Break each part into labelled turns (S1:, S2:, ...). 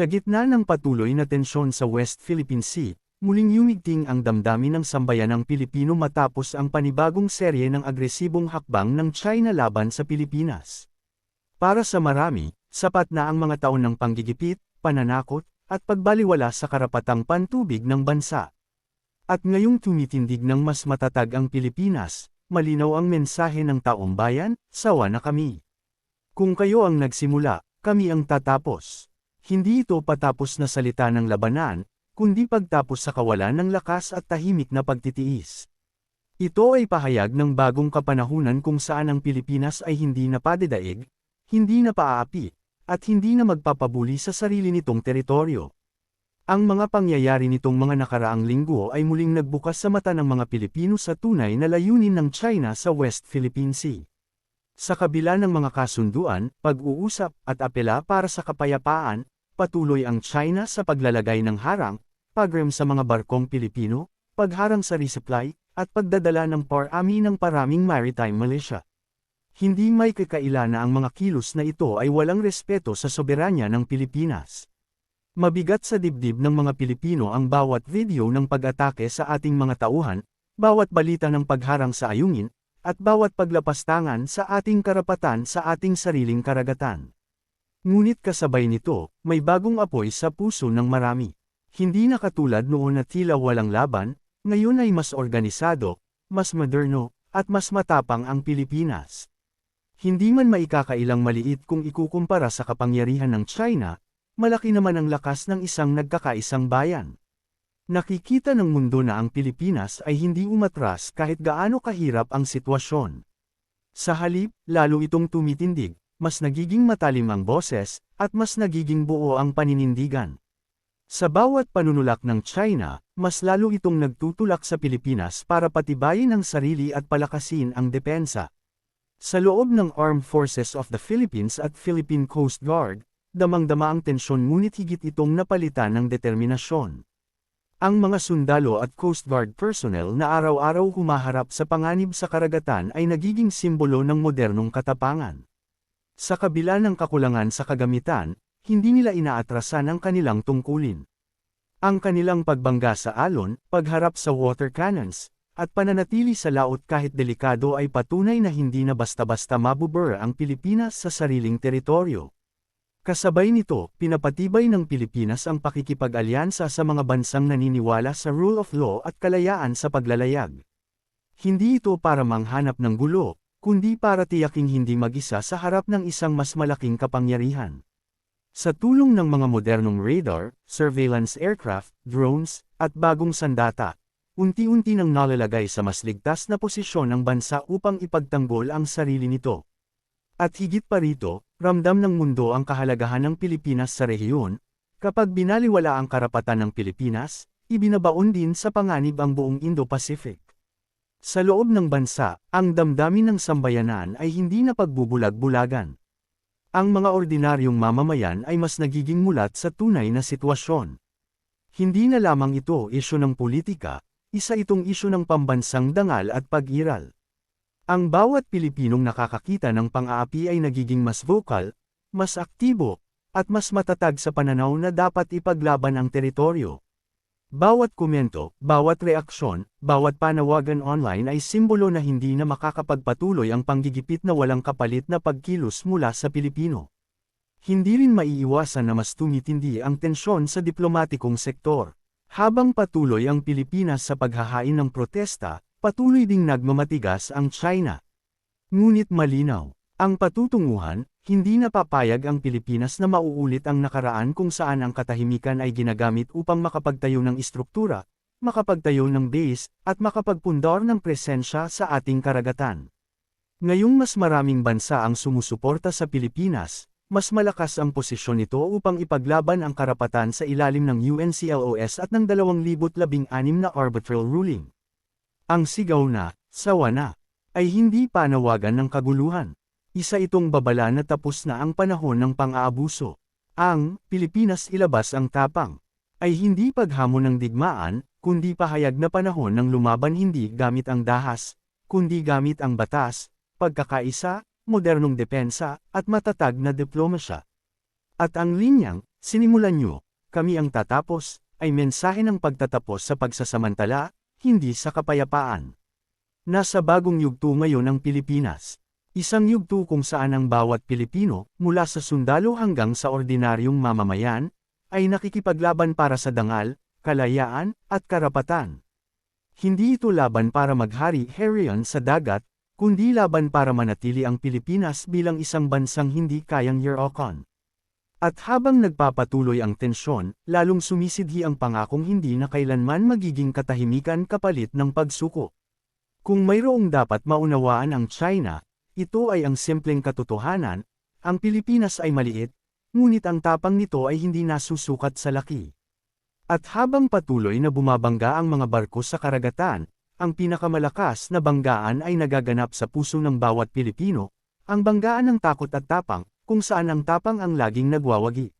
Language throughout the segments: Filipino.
S1: Sa gitna ng patuloy na tensyon sa West Philippine Sea, muling yumigting ang damdamin ng sambayanang Pilipino matapos ang panibagong serye ng agresibong hakbang ng China laban sa Pilipinas. Para sa marami, sapat na ang mga taon ng panggigipit, pananakot, at pagbaliwala sa karapatang pantubig ng bansa. At ngayong tumitindig ng mas matatag ang Pilipinas, malinaw ang mensahe ng taong bayan, sawa na kami. Kung kayo ang nagsimula, kami ang tatapos. Hindi ito patapos na salita ng labanan, kundi pagtapos sa kawalan ng lakas at tahimik na pagtitiis. Ito ay pahayag ng bagong kapanahunan kung saan ang Pilipinas ay hindi na padidaig, hindi na paaapi, at hindi na magpapabuli sa sarili nitong teritoryo. Ang mga pangyayari nitong mga nakaraang linggo ay muling nagbukas sa mata ng mga Pilipino sa tunay na layunin ng China sa West Philippine Sea. Sa kabila ng mga kasunduan, pag-uusap, at apela para sa kapayapaan, patuloy ang China sa paglalagay ng harang, pagrem sa mga barkong Pilipino, pagharang sa resupply, at pagdadala ng parami ng paraming maritime militia. Hindi may kakaila na ang mga kilos na ito ay walang respeto sa soberanya ng Pilipinas. Mabigat sa dibdib ng mga Pilipino ang bawat video ng pag-atake sa ating mga tauhan, bawat balita ng pagharang sa ayungin, at bawat paglapastangan sa ating karapatan sa ating sariling karagatan. Ngunit kasabay nito, may bagong apoy sa puso ng marami. Hindi na katulad noon na tila walang laban, ngayon ay mas organisado, mas moderno, at mas matapang ang Pilipinas. Hindi man maikakailang maliit kung ikukumpara sa kapangyarihan ng China, malaki naman ang lakas ng isang nagkakaisang bayan. Nakikita ng mundo na ang Pilipinas ay hindi umatras kahit gaano kahirap ang sitwasyon. Sa halip, lalo itong tumitindig, mas nagiging matalim ang boses, at mas nagiging buo ang paninindigan. Sa bawat panunulak ng China, mas lalo itong nagtutulak sa Pilipinas para patibayin ang sarili at palakasin ang depensa. Sa loob ng Armed Forces of the Philippines at Philippine Coast Guard, damang-dama ang tensyon ngunit higit itong napalitan ng determinasyon. Ang mga sundalo at Coast Guard personnel na araw-araw humaharap sa panganib sa karagatan ay nagiging simbolo ng modernong katapangan. Sa kabila ng kakulangan sa kagamitan, hindi nila inaatrasan ang kanilang tungkulin. Ang kanilang pagbangga sa alon, pagharap sa water cannons, at pananatili sa laot kahit delikado ay patunay na hindi na basta-basta mabubur ang Pilipinas sa sariling teritoryo. Kasabay nito, pinapatibay ng Pilipinas ang pakikipag-alyansa sa mga bansang naniniwala sa rule of law at kalayaan sa paglalayag. Hindi ito para manghanap ng gulo, kundi para tiyaking hindi mag-isa sa harap ng isang mas malaking kapangyarihan. Sa tulong ng mga modernong radar, surveillance aircraft, drones, at bagong sandata, unti-unti nang nalalagay sa mas ligtas na posisyon ng bansa upang ipagtanggol ang sarili nito. At higit pa rito, ramdam ng mundo ang kahalagahan ng Pilipinas sa rehiyon, kapag binaliwala ang karapatan ng Pilipinas, ibinabaon din sa panganib ang buong Indo-Pacific. Sa loob ng bansa, ang damdamin ng sambayanan ay hindi na pagbubulag-bulagan. Ang mga ordinaryong mamamayan ay mas nagiging mulat sa tunay na sitwasyon. Hindi na lamang ito isyo ng politika, isa itong isyo ng pambansang dangal at pag-iral. Ang bawat Pilipinong nakakakita ng pang-aapi ay nagiging mas vocal, mas aktibo, at mas matatag sa pananaw na dapat ipaglaban ang teritoryo. Bawat komento, bawat reaksyon, bawat panawagan online ay simbolo na hindi na makakapagpatuloy ang panggigipit na walang kapalit na pagkilos mula sa Pilipino. Hindi rin maiiwasan na mas tumitindi ang tensyon sa diplomatikong sektor. Habang patuloy ang Pilipinas sa paghahain ng protesta, Patuloy ding nagmamatigas ang China. Ngunit malinaw, ang patutunguhan, hindi napapayag ang Pilipinas na mauulit ang nakaraan kung saan ang katahimikan ay ginagamit upang makapagtayo ng istruktura, makapagtayo ng base, at makapagpundar ng presensya sa ating karagatan. Ngayong mas maraming bansa ang sumusuporta sa Pilipinas, mas malakas ang posisyon nito upang ipaglaban ang karapatan sa ilalim ng UNCLOS at ng 2016 na arbitral ruling. Ang sigaw na, sawa na, ay hindi panawagan ng kaguluhan. Isa itong babala na tapos na ang panahon ng pang-aabuso. Ang, Pilipinas ilabas ang tapang, ay hindi paghamon ng digmaan, kundi pahayag na panahon ng lumaban hindi gamit ang dahas, kundi gamit ang batas, pagkakaisa, modernong depensa, at matatag na diplomasya. At ang linyang, sinimulan nyo, kami ang tatapos, ay mensahe ng pagtatapos sa pagsasamantala, hindi sa kapayapaan. Nasa bagong yugto ngayon ang Pilipinas. Isang yugto kung saan ang bawat Pilipino, mula sa sundalo hanggang sa ordinaryong mamamayan, ay nakikipaglaban para sa dangal, kalayaan, at karapatan. Hindi ito laban para maghari-harian sa dagat, kundi laban para manatili ang Pilipinas bilang isang bansang hindi kayang yerokan. At habang nagpapatuloy ang tensyon, lalong sumisidhi ang pangakong hindi na kailanman magiging katahimikan kapalit ng pagsuko. Kung mayroong dapat maunawaan ang China, ito ay ang simpleng katotohanan, ang Pilipinas ay maliit, ngunit ang tapang nito ay hindi nasusukat sa laki. At habang patuloy na bumabangga ang mga barko sa karagatan, ang pinakamalakas na banggaan ay nagaganap sa puso ng bawat Pilipino, ang banggaan ng takot at tapang, kung saan ang tapang ang laging nagwawagi.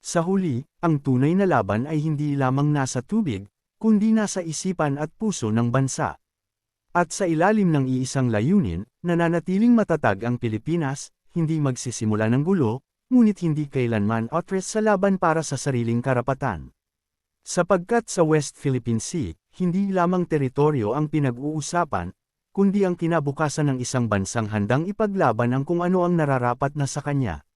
S1: Sa huli, ang tunay na laban ay hindi lamang nasa tubig, kundi nasa isipan at puso ng bansa. At sa ilalim ng iisang layunin, nananatiling matatag ang Pilipinas, hindi magsisimula ng gulo, ngunit hindi kailanman otres sa laban para sa sariling karapatan. Sapagkat sa West Philippine Sea, hindi lamang teritoryo ang pinag-uusapan, kundi ang kinabukasan ng isang bansang handang ipaglaban ang kung ano ang nararapat na sa kanya.